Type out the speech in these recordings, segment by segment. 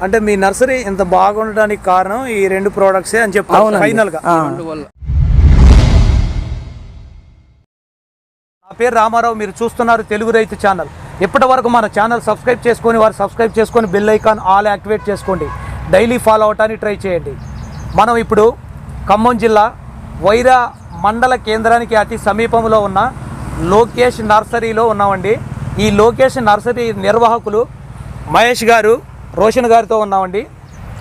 అంటే మీ నర్సరీ ఇంత బాగుండడానికి కారణం ఈ రెండు ప్రోడక్ట్సే అని చెప్తారు అవునండి. ఫైనల్గా ఆ. అందువల్ల నా పేరు రామారావు మీరు చూస్తున్నారు తెలుగు రైతు ఛానల్. ఇప్పటి వరకు మన ఛానల్ సబ్స్క్రైబ్ చేసుకొని వారు సబ్స్క్రైబ్ చేసుకొని బెల్ ఐకాన్ ఆల్ యాక్టివేట్ చేసుకోండి. డైలీ ఫాలో అవటానికి ట్రై చేయండి. మనం ఇప్పుడు ఖమ్మం జిల్లా వైరా మండల కేంద్రానికి అతి సమీపంలో ఉన్న లోకేష్ నర్సరీలో ఉన్నామండి. ఈ లోకేష్ నర్సరీ నిర్వాహకులు మహేష్ గారు రోషన్ గారితో ఉన్నామండి.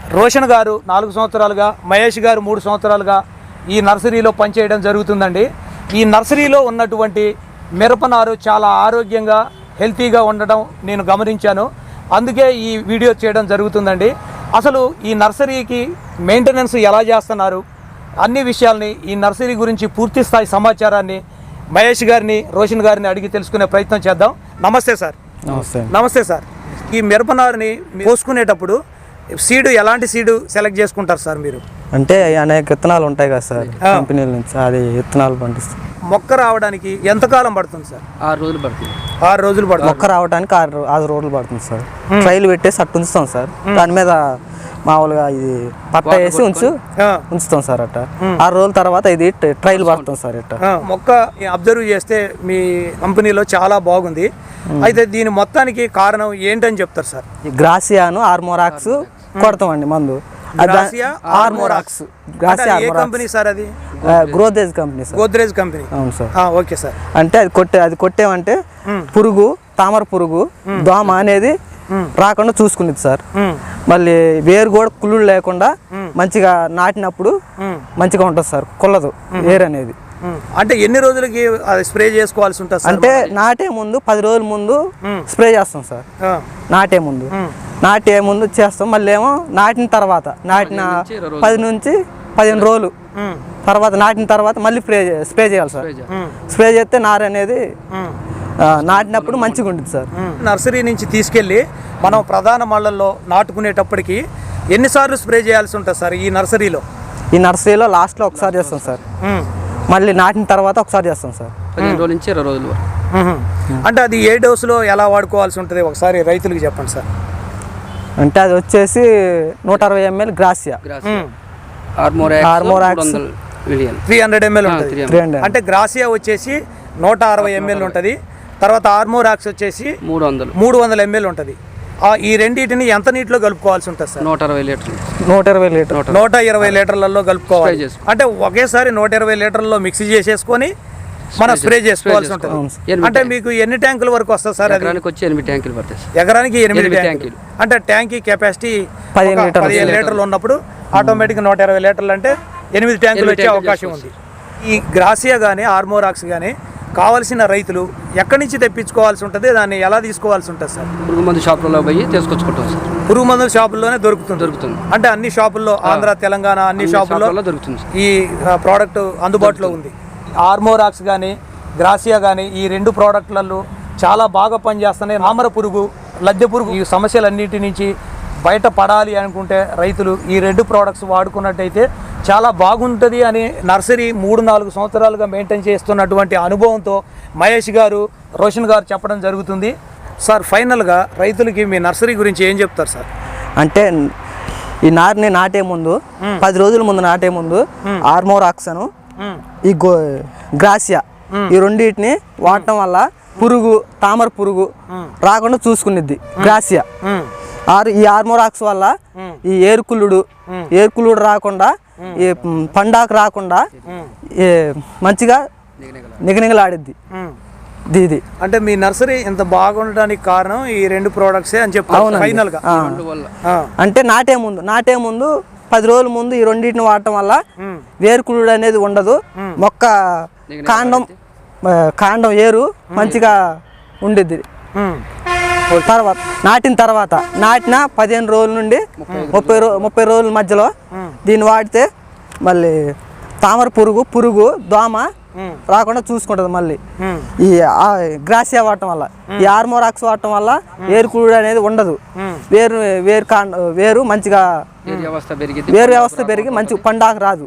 రోషన్ గారు నాలుగు సంవత్సరాలుగా మహేష్ గారు మూడు సంవత్సరాలుగా ఈ నర్సరీలో పనిచేయడం జరుగుతుందండి. ఈ నర్సరీలో ఉన్నటువంటి మిరపనారు చాలా ఆరోగ్యంగా హెల్తీగా ఉండడం నేను గమనించాను. అందుకే ఈ వీడియో చేయడం జరుగుతుందండి. అసలు ఈ నర్సరీకి మెయింటెనెన్స్ ఎలా చేస్తున్నారు? అన్ని విషయాల్ని ఈ నర్సరీ గురించి పూర్తి స్థాయి సమాచారాన్ని మహేష్ గారిని రోషన్ గారిని అడిగి తెలుసుకునే ప్రయత్నం చేద్దాం. నమస్తే సార్. నమస్తే. నమస్తే సార్. ఈ మిరపనారుని పోసుకునేటప్పుడు సీడు ఎలాంటి సీడు సెలెక్ట్ చేసుకుంటారు సార్ మీరు? అంటే అనేక విత్తనాలు ఉంటాయి కదా సార్ కంపెనీల నుంచి అది విత్తనాలు పండిస్తాం మొక్క రావడానికి ఎంతకాలం పడుతుంది సార్? ఆరు రోజులు పడుతుంది. ఆరు రోజులు పడుతుంది. మొక్క రావడానికి ఆరు ఆరు రోజులు పడుతుంది సార్. ట్రైల్ పెట్టేసి అట్టు ఉంచుతాం సార్ దాని మీద మామూలుగా ఇది పట్ట వేసి ఉంచు ఉంచుతాం సార్ అట్ట. ఆరు రోజుల తర్వాత ఇది ట్రైల్ పడతాం సార్ ఇట్ట. మొక్క అబ్జర్వ్ చేస్తే మీ కంపెనీలో చాలా బాగుంది. అయితే దీని మొత్తానికి కారణం ఏంటని చెప్తారు సార్? గ్రాసియాను ఆర్మోరాక్స్ కొడతామండి మందు. ఆర్మోరాక్స్. కంపెనీ సార్ అది? Godrej company sir. Godrej company. అవును సార్. ఆ, ఓకే సార్. అంటే అది కొట్టే అది కొట్టేమంటే పురుగు తామర పురుగు దోమ అనేది రాకుండా చూసుకునేది సార్. మళ్ళీ వేరు కూడా కుళ్ళు లేకుండా మంచిగా నాటినప్పుడు మంచిగా ఉంటుంది సార్ కుల్లదు వేరు అనేది. అంటే ఎన్ని రోజులకి అది స్ప్రే చేసుకోవాల్సి ఉంటుంది సార్ అంటే నాటే ముందు పది రోజుల ముందు స్ప్రే చేస్తాం సార్. ఆ, నాటే ముందు. నాటే ముందు చేస్తాం మళ్ళీ ఏమో నాటిన తర్వాత నాటిన పది నుంచి పదిహేను రోజులు. తర్వాత నాటిన తర్వాత మళ్ళీ స్ప్రే స్ప్రే చేయాలి సార్. స్ప్రే చేస్తే నారు అనేది నాటినప్పుడు మంచిగా ఉంటుంది సార్. నర్సరీ నుంచి తీసుకెళ్ళి మనం ప్రధాన మళ్ళల్లో నాటుకునేటప్పటికి ఎన్నిసార్లు స్ప్రే చేయాల్సి ఉంటుంది సార్ ఈ నర్సరీలో? ఈ నర్సరీలో లాస్ట్లో ఒకసారి చేస్తాం సార్. మళ్ళీ నాటిన తర్వాత ఒకసారి చేస్తాం సార్. పదిహేను రోజుల నుంచి ఇరవై రోజుల. అంటే అది ఏ డోసులో ఎలా వాడుకోవాల్సి ఉంటుంది? ఒకసారి రైతులకు చెప్పండి సార్. అంటే అది వచ్చేసి నూట అరవై ML Gracia. Three hundred ML ఉంటుంది. అంటే గ్రాసియా వచ్చేసి నూట అరవై ఎంఎల్ ఉంటుంది. తర్వాత ఆర్మోరాక్స్ వచ్చేసి మూడు వందలు. మూడు వందల ఎంఎల్ ఉంటుంది. ఆ, ఈ రెండింటిని ఎంత నీటిలో కలుపుకోవాల్సి ఉంటుంది సార్? నూట అరవై లీటర్లు. నూట ఇరవై లీటర్ నూట ఇరవై లీటర్లలో కలుపుకోవాలి. అంటే ఒకేసారి నూట ఇరవై లీటర్లలో మిక్సీ చేసేసుకొని మనం స్ప్రే చేసుకోవాల్సి ఉంటుంది. అంటే మీకు ఎన్ని ట్యాంకుల వరకు వస్తుంది సార్ ఎకరానికి వచ్చి ఎనిమిది ట్యాంకులు పడతాయి ఎకరానికి ఎనిమిది ట్యాంకులు. అంటే ట్యాంకీ కెపాసిటీ పదిహేను లీటర్లు. పదిహేను లీటర్లు ఉన్నప్పుడు ఆటోమేటిక్ నూట ఇరవై లీటర్లు అంటే ఎనిమిది ట్యాంకులు వచ్చే అవకాశం ఉంది. ఈ గ్రాసియా కానీ ఆర్మోరాక్స్ కానీ కావలసిన రైతులు ఎక్కడి నుంచి తెప్పించుకోవాల్సి ఉంటుంది దాన్ని ఎలా తీసుకోవాల్సి ఉంటుంది సార్? పురుగు మందు షాపులలో పోయి తీసుకొచ్చుకుంటాం సార్. పురుగు మందుల షాపుల్లోనే దొరుకుతుంది. దొరుకుతుంది. అంటే అన్ని షాపుల్లో ఆంధ్ర తెలంగాణ అన్ని షాపుల్లో దొరుకుతుంది ఈ ప్రోడక్ట్ అందుబాటులో ఉంది. ఆర్మోరాక్స్ కానీ గ్రాసియా కానీ ఈ రెండు ప్రోడక్ట్లలో చాలా బాగా పనిచేస్తున్నాయి. నామర పురుగు లద్దె పురుగు ఈ సమస్యలన్నిటి నుంచి బయట పడాలి అనుకుంటే రైతులు ఈ రెండు ప్రోడక్ట్స్ వాడుకున్నట్టయితే చాలా బాగుంటుంది అని నర్సరీ మూడు నాలుగు సంవత్సరాలుగా మెయింటైన్ చేస్తున్నటువంటి అనుభవంతో మహేష్ గారు రోషన్ గారు చెప్పడం జరుగుతుంది. సార్ ఫైనల్గా రైతులకి మీ నర్సరీ గురించి ఏం చెప్తారు సార్? అంటే ఈ నారుని నాటే ముందు పది రోజుల ముందు నాటే ముందు ఆర్మోరాక్సను. ఈ గో గ్రాసియా ఈ రెండింటిని వాడటం వల్ల పురుగు తామర పురుగు రాకుండా చూసుకునిద్ది. గ్రాసియా. ఆర్ ఈ ఆర్మోరాక్స్ వల్ల ఈ ఏరుకులుడు ఏరుకులుడు రాకుండా ఈ పండాకు రాకుండా ఈ మంచిగా నిగనిగలాడిద్ది. ఇది ఇది. అంటే మీ నర్సరీ ఇంత బాగుండడానికి కారణం ఈ రెండు ప్రోడక్ట్సే అని. ఫైనల్గా ఆ. అంటే నాటే ముందు నాటే ముందు పది రోజుల ముందు ఈ రెండింటిని వాడటం వల్ల వేరుకుళ్ళు అనేది ఉండదు. మొక్క కాండం కాండం ఏరు మంచిగా ఉండిద్ది. తర్వాత నాటిన తర్వాత నాటిన పదిహేను రోజుల నుండి ముప్పై రో ముప్పై రోజుల మధ్యలో దీన్ని వాడితే మళ్ళీ తామర పురుగు పురుగు దోమ రాకుండా చూసుకుంటుంది మళ్ళీ. ఈ గ్రాసియా వాడటం వల్ల ఈ ఆర్మోరాక్స్ వాడటం వల్ల వేరుకుళ్ళు అనేది ఉండదు. వేరు వేరు కాండ వేరు మంచిగా వేరు వ్యవస్థ పెరిగి మంచి పండాకు రాదు.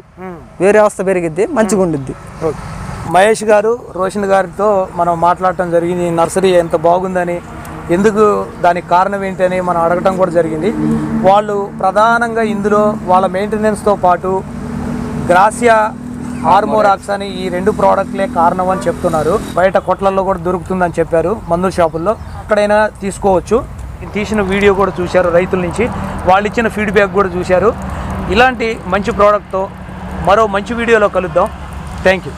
వేరు వ్యవస్థ పెరిగిద్ది మంచిగా ఉండిద్ది. మహేష్ గారు రోషన్ గారితో మనం మాట్లాడటం జరిగింది. నర్సరీ ఎంత బాగుందని ఎందుకు దానికి కారణం ఏంటని మనం అడగటం కూడా జరిగింది. వాళ్ళు ప్రధానంగా ఇందులో వాళ్ళ మెయింటెనెన్స్తో పాటు గ్రాసియా హార్మోరాక్స్ అని ఈ రెండు ప్రోడక్ట్లే కారణం అని చెప్తున్నారు. బయట కొట్లల్లో కూడా దొరుకుతుందని చెప్పారు మందుల షాపుల్లో. ఎక్కడైనా తీసుకోవచ్చు. తీసిన వీడియో కూడా చూశారు రైతుల నుంచి. వాళ్ళు ఇచ్చిన ఫీడ్బ్యాక్ కూడా చూశారు. ఇలాంటి మంచి ప్రోడక్ట్తో మరో మంచి వీడియోలో కలుద్దాం. Thank you